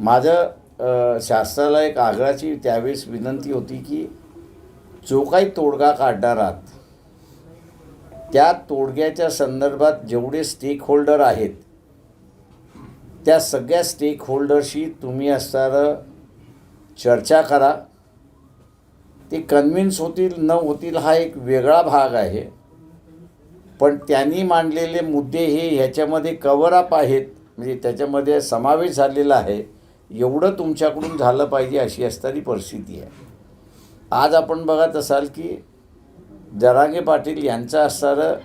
माझं शास्त्राला एक आग्रहाची त्यावेळेस विनंती होती की जो काही तोडगा काढणार आहात त्या तोडग्याच्या संदर्भात जेवढे स्टेक होल्डर आहेत त्या सगळ्या स्टेक होल्डरशी तुम्ही असणारं चर्चा करा. ते कन्व्हिन्स होतील न होतील हा एक वेगळा भाग आहे. पण त्यांनी मांडलेले मुद्दे हे ह्याच्यामध्ये कव्हरअप आहेत म्हणजे त्याच्यामध्ये समावेश झालेला आहे. एवढं तुमच्याकडून झालं पाहिजे अशी असणारी परिस्थिती आहे. आज आपण बघत असाल की जरांगे पाटील यांचं असणारं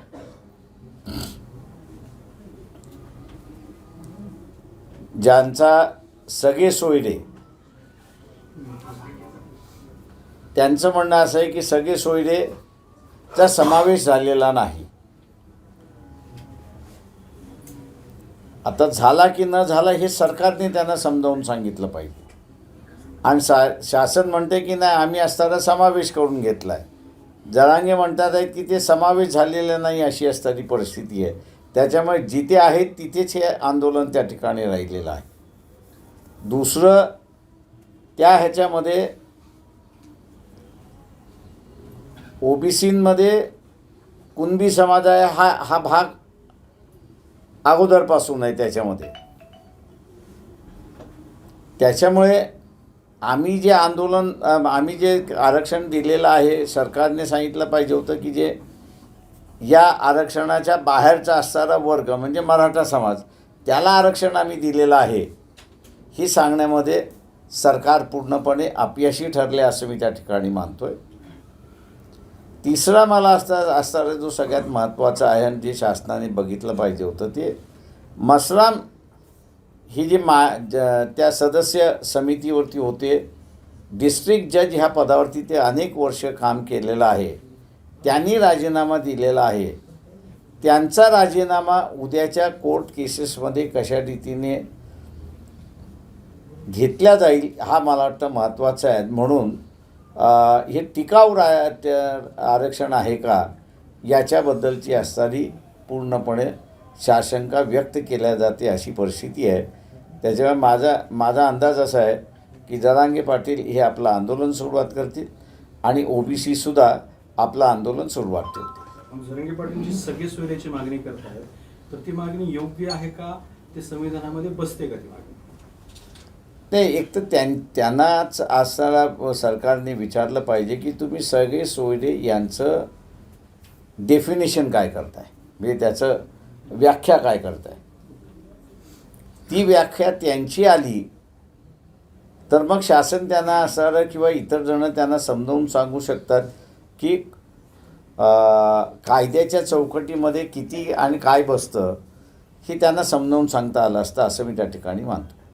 ज्यांचा सगळे सोयरे त्यांचं म्हणणं असं आहे की सगळे सोयरेचा समावेश झालेला नाही. आता झाला की न झाला हे सरकारने त्यांना समजावून सांगितलं पाहिजे. आणि सा शासन म्हणते की नाही आम्ही असताना समावेश करून घेतला आहे जरांगे म्हणतात आहेत की ते समावेश झालेला नाही अशी असणारी परिस्थिती आहे. त्याच्यामुळे जिथे आहेत तिथेच हे आंदोलन त्या ठिकाणी राहिलेलं आहे. दुसरं त्या ह्याच्यामध्ये ओबीसींमध्ये कुणबी समाज आहे हा हा भाग अगोदरपासून आहे त्याच्यामध्ये. त्याच्यामुळे आम्ही जे आंदोलन आम्ही जे आरक्षण दिलेलं आहे सरकारने सांगितलं पाहिजे होतं की जे या आरक्षणाच्या बाहेरचा असणारा वर्ग म्हणजे मराठा समाज त्याला आरक्षण आम्ही दिलेलं आहे ही सांगण्यामध्ये सरकार पूर्णपणे अपयशी ठरले असं मी त्या ठिकाणी मानतो आहे तिसरा मला असता असणारा जो सगळ्यात महत्त्वाचा आहे आणि जे शासनाने बघितलं पाहिजे होतं ते मसराम ही जी मा ज त्या सदस्य समितीवरती होते डिस्ट्रिक्ट जज ह्या पदावरती ते अनेक वर्ष काम केलेलं आहे. त्यांनी राजीनामा दिलेला आहे. त्यांचा राजीनामा उद्याच्या कोर्ट केसेसमध्ये कशा रीतीने घेतल्या जाईल हा मला वाटतं महत्त्वाचा आहे. म्हणून हे टिकाऊ रा आरक्षण आहे का? याच्याबद्दलची असणारी पूर्णपणे शाशंका व्यक्त केल्या जाते अशी परिस्थिती आहे. त्याच्यामुळे माझा माझा अंदाज असा आहे की जरांगे पाटील हे आपलं आंदोलन सुरुवात करतील आणि ओ बी सीसुद्धा आपलं आंदोलन सुरुवात ठेवतील जरंगे पाटील सगळे मागणी करत आहेत तर ती मागणी योग्य आहे का? ते संविधानामध्ये बसते का ती मागणी? नाही एक तर त्यां त्यांनाच असणारा सरकारने विचारलं पाहिजे की तुम्ही सगळे सोयरे यांचं डेफिनेशन काय करताय? म्हणजे त्याचं व्याख्या काय करताय? ती व्याख्या त्यांची आली तर मग शासन त्यांना असणारं किंवा इतर जण त्यांना समजावून सांगू शकतात की कायद्याच्या चौकटीमध्ये किती आणि काय बसतं हे त्यांना समजावून सांगता आलं असतं असं मी त्या ठिकाणी मानतो.